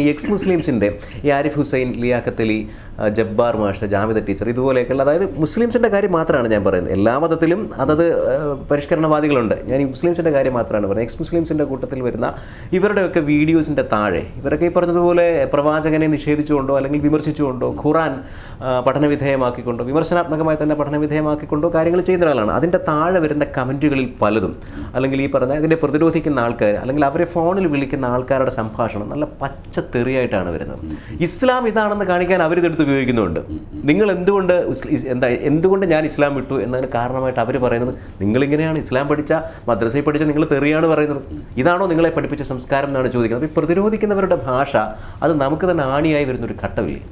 ഈ എക്സ് മുസ്ലിംസിന്റെ ഈ ആരിഫ് ഹുസൈൻ ലിയാഖത്ത് അലി ജബ്ബാർ മാഷ് ജാമിദ ടീച്ചർ ഇതുപോലെയൊക്കെയുള്ള അതായത് മുസ്ലിംസിന്റെ കാര്യം മാത്രമാണ് ഞാൻ പറയുന്നത്. എല്ലാ മതത്തിലും അതത് പരിഷ്കരണവാദികളുണ്ട്. ഞാൻ ഈ മുസ്ലിംസിന്റെ കാര്യം മാത്രമാണ് പറയുന്നത്. എക്സ് മുസ്ലിംസിന്റെ കൂട്ടത്തിൽ വരുന്ന ഇവരുടെയൊക്കെ വീഡിയോസിന്റെ താഴെ ഇവരൊക്കെ ഈ പറഞ്ഞതുപോലെ പ്രവാചകനെ നിഷേധിച്ചുകൊണ്ടോ അല്ലെങ്കിൽ വിമർശിച്ചുകൊണ്ടോ ഖുറാൻ പഠനവിധേയമാക്കിക്കൊണ്ടോ വിമർശനാത്മകമായി തന്നെ പഠനവിധേയമാക്കിക്കൊണ്ടോ കാര്യങ്ങൾ ചെയ്യുന്ന ഒരാളാണ് അതിന്റെ താഴെ വരുന്ന കമന്റുകളിൽ പലതും. അല്ലെങ്കിൽ ഈ പറഞ്ഞ ഇതിനെ പ്രതിരോധിക്കുന്ന ആൾക്കാർ അല്ലെങ്കിൽ അവരെ ഫോണിൽ വിളിക്കുന്ന ആൾക്കാരുടെ സംഭാഷണം നല്ല പച്ച തെറിയായിട്ടാണ് വരുന്നത്. ഇസ്ലാം ഇതാണെന്ന് കാണിക്കാൻ അവർ ഇതെടുത്ത് ഉപയോഗിക്കുന്നുണ്ട് നിങ്ങൾ എന്തുകൊണ്ട് എന്താ എന്തുകൊണ്ട് ഞാൻ ഇസ്ലാം വിട്ടു എന്നതിന് കാരണമായിട്ട് അവർ പറയുന്നത് നിങ്ങളിങ്ങനെയാണ് ഇസ്ലാം പഠിച്ച മദ്രസയിൽ പഠിച്ച നിങ്ങൾ തെറിയാണ് പറയുന്നത്. ഇതാണോ നിങ്ങളെ പഠിപ്പിച്ച സംസ്കാരം എന്നാണ് ചോദിക്കുന്നത്. അപ്പോൾ പ്രതിരോധിക്കുന്നവരുടെ ഭാഷ അത് നമുക്ക് തന്നെ ആണിയായി വരുന്ന ഒരു ഘട്ടമില്ലേ?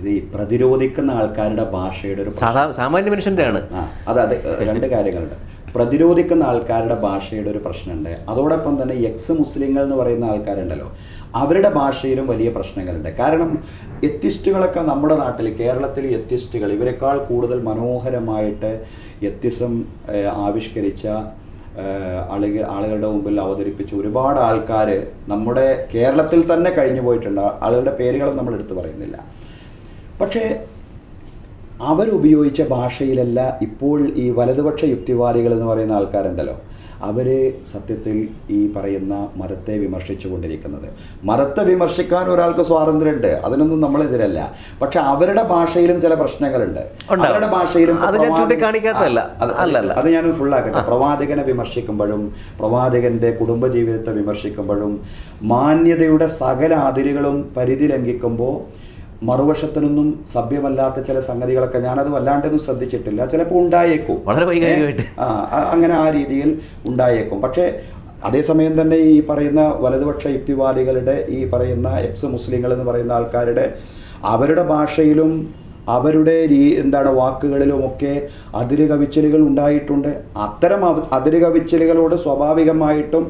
ഇത് ഈ പ്രതിരോധിക്കുന്ന ആൾക്കാരുടെ ഭാഷയുടെ ഒരു സാമാന്യ മനുഷ്യന്റെ ആണ് അതെ അത് അത് രണ്ട് കാര്യങ്ങളുണ്ട്. പ്രതിരോധിക്കുന്ന ആൾക്കാരുടെ ഭാഷയുടെ ഒരു പ്രശ്നമുണ്ട്. അതോടൊപ്പം തന്നെ എക്സ് മുസ്ലിങ്ങൾ എന്ന് പറയുന്ന ആൾക്കാരുണ്ടല്ലോ അവരുടെ ഭാഷയിലും വലിയ പ്രശ്നങ്ങളുണ്ട്. കാരണം എത്തിസ്റ്റുകളൊക്കെ നമ്മുടെ നാട്ടിൽ കേരളത്തിൽ എത്തിസ്റ്റുകൾ ഇവരെക്കാൾ കൂടുതൽ മനോഹരമായിട്ട് എത്തിസം ആവിഷ്കരിച്ച ആളുകൾ ആളുകളുടെ മുമ്പിൽ അവതരിപ്പിച്ച ഒരുപാട് ആൾക്കാർ നമ്മുടെ കേരളത്തിൽ തന്നെ കഴിഞ്ഞു പോയിട്ടുണ്ട്. ആളുകളുടെ പേരുകളും നമ്മൾ എടുത്തു പറയുന്നില്ല. പക്ഷേ അവരുപയോഗിച്ച ഭാഷയിലല്ല ഇപ്പോൾ ഈ വലതുപക്ഷ യുക്തിവാദികൾ എന്ന് പറയുന്ന ആൾക്കാരുണ്ടല്ലോ. അവർ സത്യത്തിൽ ഈ പറയുന്ന മതത്തെ വിമർശിച്ചു കൊണ്ടിരിക്കുന്നത്. മതത്തെ വിമർശിക്കാൻ ഒരാൾക്ക് സ്വാതന്ത്ര്യമുണ്ട്. അതിനൊന്നും നമ്മളെതിരല്ല. പക്ഷെ അവരുടെ ഭാഷയിലും ചില പ്രശ്നങ്ങളുണ്ട്. അവരുടെ ഭാഷയിലും അത് ഞാൻ ഫുള്ളാക്കട്ടെ പ്രവാചകനെ വിമർശിക്കുമ്പോഴും പ്രവാചകന്റെ കുടുംബജീവിതത്തെ വിമർശിക്കുമ്പോഴും മാന്യതയുടെ സകല അതിരുകളും പരിധി ലംഘിക്കുമ്പോൾ മറുവശത്തിനൊന്നും സഭ്യമല്ലാത്ത ചില സംഗതികളൊക്കെ ഞാനത് വല്ലാണ്ടൊന്നും ശ്രദ്ധിച്ചിട്ടില്ല. ചിലപ്പോൾ ഉണ്ടായേക്കും. വളരെ അങ്ങനെ ആ രീതിയിൽ ഉണ്ടായേക്കും. പക്ഷേ അതേസമയം തന്നെ ഈ പറയുന്ന വലതുപക്ഷ യുക്തിവാദികളുടെ ഈ പറയുന്ന എക്സ് മുസ്ലിങ്ങൾ എന്ന് പറയുന്ന ആൾക്കാരുടെ അവരുടെ ഭാഷയിലും അവരുടെ രീ എന്താണ് വാക്കുകളിലുമൊക്കെ അതിരുകവിച്ചലുകൾ ഉണ്ടായിട്ടുണ്ട്. അത്തരം അതിരുകവിച്ചലുകളോട് സ്വാഭാവികമായിട്ടും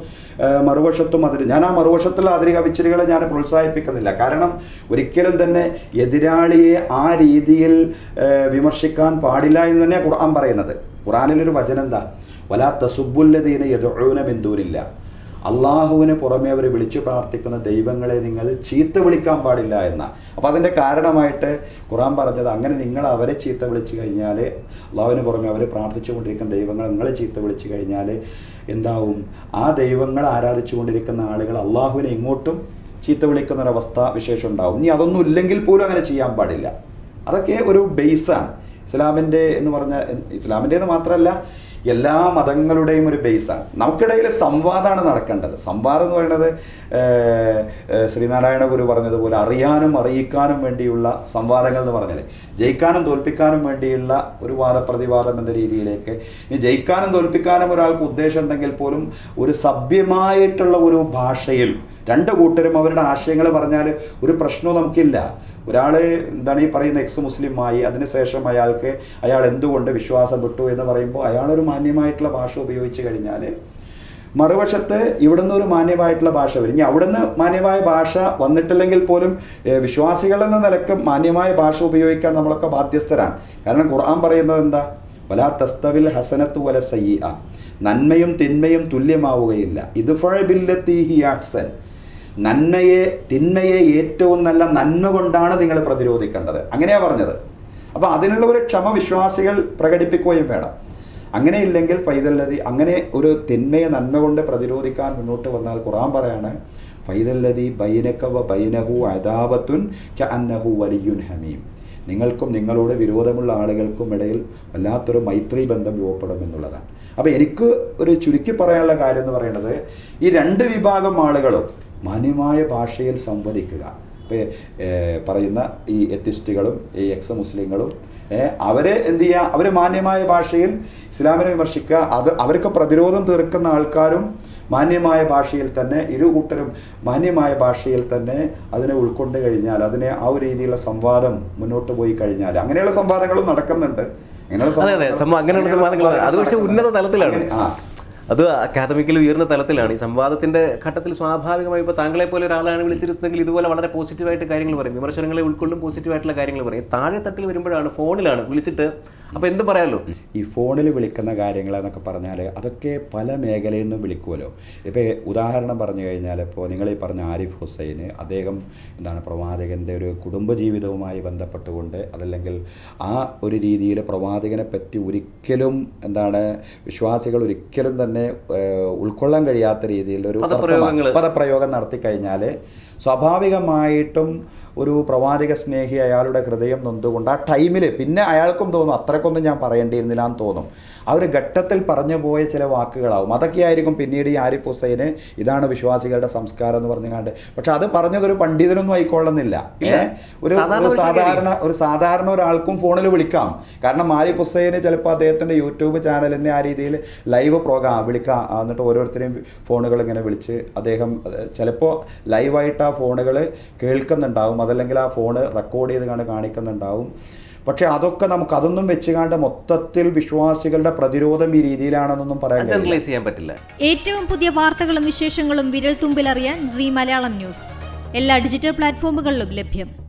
മറുവശത്തും അതിര് ഞാൻ ആ മറുവശത്തുള്ള അതിരുകവിച്ചലുകളെ ഞാൻ പ്രോത്സാഹിപ്പിക്കുന്നില്ല. കാരണം ഒരിക്കലും തന്നെ എതിരാളിയെ ആ രീതിയിൽ വിമർശിക്കാൻ പാടില്ല എന്ന് തന്നെയാണ് ഖുർആൻ പറയുന്നത്. ഖുറാനിലൊരു വചനം എന്താ? വലാ തസുബുല്ലതീനെ യദുഊന ബിന്ദൂനില്ല അള്ളാഹുവിന് പുറമെ അവർ വിളിച്ചു പ്രാർത്ഥിക്കുന്ന ദൈവങ്ങളെ നിങ്ങൾ ചീത്ത വിളിക്കാൻ പാടില്ല എന്ന. അപ്പോൾ അതിന്റെ കാരണമായിട്ട് ഖുറാൻ പറഞ്ഞത് അങ്ങനെ നിങ്ങൾ അവരെ ചീത്ത വിളിച്ചു കഴിഞ്ഞാൽ അള്ളാഹുവിന് പുറമെ അവർ പ്രാർത്ഥിച്ചുകൊണ്ടിരിക്കുന്ന ദൈവങ്ങൾ നിങ്ങൾ ചീത്ത വിളിച്ചു കഴിഞ്ഞാൽ എന്താവും? ആ ദൈവങ്ങൾ ആരാധിച്ചുകൊണ്ടിരിക്കുന്ന ആളുകൾ അള്ളാഹുവിനെ ഇങ്ങോട്ടും ചീത്ത വിളിക്കുന്ന ഒരവസ്ഥ വിശേഷം ഉണ്ടാവും. ഇനി അതൊന്നും ഇല്ലെങ്കിൽ പോലും അങ്ങനെ ചെയ്യാൻ പാടില്ല. അതൊക്കെ ഒരു ബേസാണ് ഇസ്ലാമിന്റെ എന്ന് പറഞ്ഞ ഇസ്ലാമിന്റെ എന്ന് മാത്രമല്ല എല്ലാ മതങ്ങളുടെയും ഒരു ബേസാണ്. നമുക്കിടയിൽ സംവാദമാണ് നടക്കേണ്ടത്. സംവാദം എന്ന് പറയുന്നത് ശ്രീനാരായണ ഗുരു പറഞ്ഞതുപോലെ അറിയാനും അറിയിക്കാനും വേണ്ടിയുള്ള സംവാദങ്ങൾ എന്ന് പറഞ്ഞാൽ ജയിക്കാനും തോൽപ്പിക്കാനും വേണ്ടിയുള്ള ഒരു വാദപ്രതിവാദം എന്ന രീതിയിലേക്ക് ഇനി ജയിക്കാനും തോൽപ്പിക്കാനും ഒരാൾക്ക് ഉദ്ദേശം ഉണ്ടെങ്കിൽ പോലും ഒരു സഭ്യമായിട്ടുള്ള ഒരു ഭാഷയിൽ രണ്ട് കൂട്ടരും അവരുടെ ആശയങ്ങൾ പറഞ്ഞാൽ ഒരു പ്രശ്നവും നമുക്കില്ല. ഒരാൾ എന്താണ് ഈ പറയുന്ന എക്സ് മുസ്ലിമായി അതിനുശേഷം അയാൾക്ക് അയാൾ എന്തുകൊണ്ട് വിശ്വാസം വിട്ടു എന്ന് പറയുമ്പോൾ അയാളൊരു മാന്യമായിട്ടുള്ള ഭാഷ ഉപയോഗിച്ച് കഴിഞ്ഞാൽ മറുവശത്ത് ഇവിടുന്ന് ഒരു മാന്യമായിട്ടുള്ള ഭാഷ വരും. ഇനി അവിടുന്ന് മാന്യമായ ഭാഷ വന്നിട്ടില്ലെങ്കിൽ പോലും വിശ്വാസികളെന്ന നിലയ്ക്ക് മാന്യമായ ഭാഷ ഉപയോഗിക്കാൻ നമ്മളൊക്കെ ബാധ്യസ്ഥരാണ്. കാരണം ഖുർആൻ പറയുന്നത് എന്താ? വലാ തസ്തവിൽ ഹസനത്തു വല സയ്യ നന്മയും തിന്മയും തുല്യമാവുകയില്ല. ഇത് ഫഴബില്ലത്തീഹി അഹ്സൻ. നന്മയെ തിന്മയെ ഏറ്റവും നല്ല നന്മ കൊണ്ടാണ് നിങ്ങൾ പ്രതിരോധിക്കേണ്ടത്. അങ്ങനെയാ പറഞ്ഞത്. അപ്പോൾ അതിനുള്ള ഒരു ക്ഷമ വിശ്വാസികൾ പ്രകടിപ്പിക്കുകയും വേണം. അങ്ങനെയില്ലെങ്കിൽ ഫൈതല്ലതി അങ്ങനെ ഒരു തിന്മയെ നന്മ കൊണ്ട് പ്രതിരോധിക്കാൻ മുന്നോട്ട് വന്നാൽ ഖുറാൻ പറയാണ് ഫൈതല്ലതി ബൈനക്കവ ബൈനഹു അദാബത്തുൻ അന്നഹു വലിയുൻ ഹമീം. നിങ്ങൾക്കും നിങ്ങളോട് വിരോധമുള്ള ആളുകൾക്കും ഇടയിൽ വല്ലാത്തൊരു മൈത്രി ബന്ധം രൂപപ്പെടും എന്നുള്ളതാണ്. അപ്പോൾ എനിക്ക് ഒരു ചുരുക്കി പറയാനുള്ള കാര്യം എന്ന് പറയുന്നത് ഈ രണ്ട് വിഭാഗം ആളുകളും മാന്യമായ ഭാഷയിൽ സംവദിക്കുക. ഇപ്പോൾ പറയുന്ന ഈ എത്തിസ്റ്റുകളും ഈ എക്സ് മുസ്ലിങ്ങളും അവരെ എന്ത് ചെയ്യുക അവർ മാന്യമായ ഭാഷയിൽ ഇസ്ലാമിനെ വിമർശിക്കുക. അത് അവർക്ക് പ്രതിരോധം തീർക്കുന്ന ആൾക്കാരും മാന്യമായ ഭാഷയിൽ തന്നെ ഇരു കൂട്ടരും മാന്യമായ ഭാഷയിൽ തന്നെ അതിനെ ഉൾക്കൊണ്ട് കഴിഞ്ഞാൽ അതിനെ ആ ഒരു രീതിയിലുള്ള സംവാദം മുന്നോട്ട് പോയി കഴിഞ്ഞാൽ അങ്ങനെയുള്ള സംവാദങ്ങളും നടക്കുന്നുണ്ട്. അങ്ങനെയുള്ള സംവാദങ്ങൾ- അത് പക്ഷേ ഉന്നത തലത്തിലാണ്. ആ. അത് അക്കാദമിക്കൽ ഉയർന്ന തലത്തിലാണ്. ഈ സംവാദത്തിന്റെ ഘട്ടത്തിൽ സ്വാഭാവികമായി ഇപ്പോൾ താങ്കളെ പോലെ ഒരാളാണ് വിളിച്ചിരുന്നെങ്കിൽ ഇതുപോലെ വളരെ പോസിറ്റീവായിട്ട് കാര്യങ്ങൾ പറയും. വിമർശനങ്ങളെ ഉൾക്കൊള്ളും പോസിറ്റീവായിട്ടുള്ള കാര്യങ്ങൾ പറയും. താഴെ തട്ടിൽ വരുമ്പോഴാണ് ഫോണിലാണ് വിളിച്ചിട്ട് അപ്പോൾ എന്ത് പറയാമല്ലോ ഈ ഫോണിൽ വിളിക്കുന്ന കാര്യങ്ങൾ എന്നൊക്കെ പറഞ്ഞാൽ അതൊക്കെ പല മേഖലയിൽ നിന്നും വിളിക്കുമല്ലോ ഇപ്പോൾ ഉദാഹരണം പറഞ്ഞു കഴിഞ്ഞാൽ ഇപ്പോൾ നിങ്ങൾ ഈ പറഞ്ഞ ആരിഫ് ഹുസൈന് അദ്ദേഹം എന്താണ് പ്രവാചകന്റെ ഒരു കുടുംബ ജീവിതവുമായി ബന്ധപ്പെട്ടുകൊണ്ട് അതല്ലെങ്കിൽ ആ ഒരു രീതിയിൽ പ്രവാചകനെ പറ്റി ഒരിക്കലും എന്താണ് വിശ്വാസികൾ ഒരിക്കലും തന്നെ ഏഹ്, ഉൾക്കൊള്ളാൻ കഴിയാത്ത രീതിയിൽ ഒരു. പദപ്രയോഗം നടത്തി കഴിഞ്ഞാൽ സ്വാഭാവികമായിട്ടും ഒരു പ്രവാചക സ്നേഹി അയാളുടെ ഹൃദയം നൊന്തുകൊണ്ട് ആ ടൈമിൽ പിന്നെ അയാൾക്കും തോന്നും അത്രക്കൊന്നും ഞാൻ പറയേണ്ടിയിരുന്നില്ല എന്ന് തോന്നും. ആ ഒരു ഘട്ടത്തിൽ പറഞ്ഞു പോയ ചില വാക്കുകളാവും. അതൊക്കെയായിരിക്കും പിന്നീട് ഈ ആരിഫ് ഹുസൈന് ഇതാണ് വിശ്വാസികളുടെ സംസ്കാരം എന്ന് പറഞ്ഞുകൊണ്ട്. പക്ഷെ അത് പറഞ്ഞതൊരു പണ്ഡിതനൊന്നും ആയിക്കൊള്ളുന്നില്ല. ഒരു സാധാരണ ഒരു സാധാരണ ഒരാൾക്കും ഫോണിൽ വിളിക്കാം. കാരണം ആരിഫ് ഹുസൈന് ചിലപ്പോൾ അദ്ദേഹത്തിന്റെ യൂട്യൂബ് ചാനലിനെ ആ രീതിയിൽ ലൈവ് പ്രോഗ്രാം വിളിക്കാം. എന്നിട്ട് ഓരോരുത്തരെയും ഫോണുകൾ ഇങ്ങനെ വിളിച്ച് അദ്ദേഹം ചിലപ്പോൾ ലൈവായിട്ട് ആ ഫോണുകൾ കേൾക്കുന്നുണ്ടാവും. അതല്ലെങ്കിൽ ആ ഫോണ് റെക്കോർഡ് ചെയ്ത് കണ്ട് കാണിക്കുന്നുണ്ടാവും. പക്ഷേ അതൊക്കെ നമുക്ക് അതൊന്നും വെച്ചുകാണ്ട് മൊത്തത്തിൽ വിശ്വാസികളുടെ പ്രതിരോധം ഈ രീതിയിലാണെന്നൊന്നും പറയാൻ ചെയ്യാൻ പറ്റില്ല. ഏറ്റവും പുതിയ വാർത്തകളും വിശേഷങ്ങളും വിരൽ തുമ്പിലറിയാൻ സി മലയാളം ന്യൂസ്. എല്ലാ ഡിജിറ്റൽ പ്ലാറ്റ്ഫോമുകളിലും ലഭ്യം.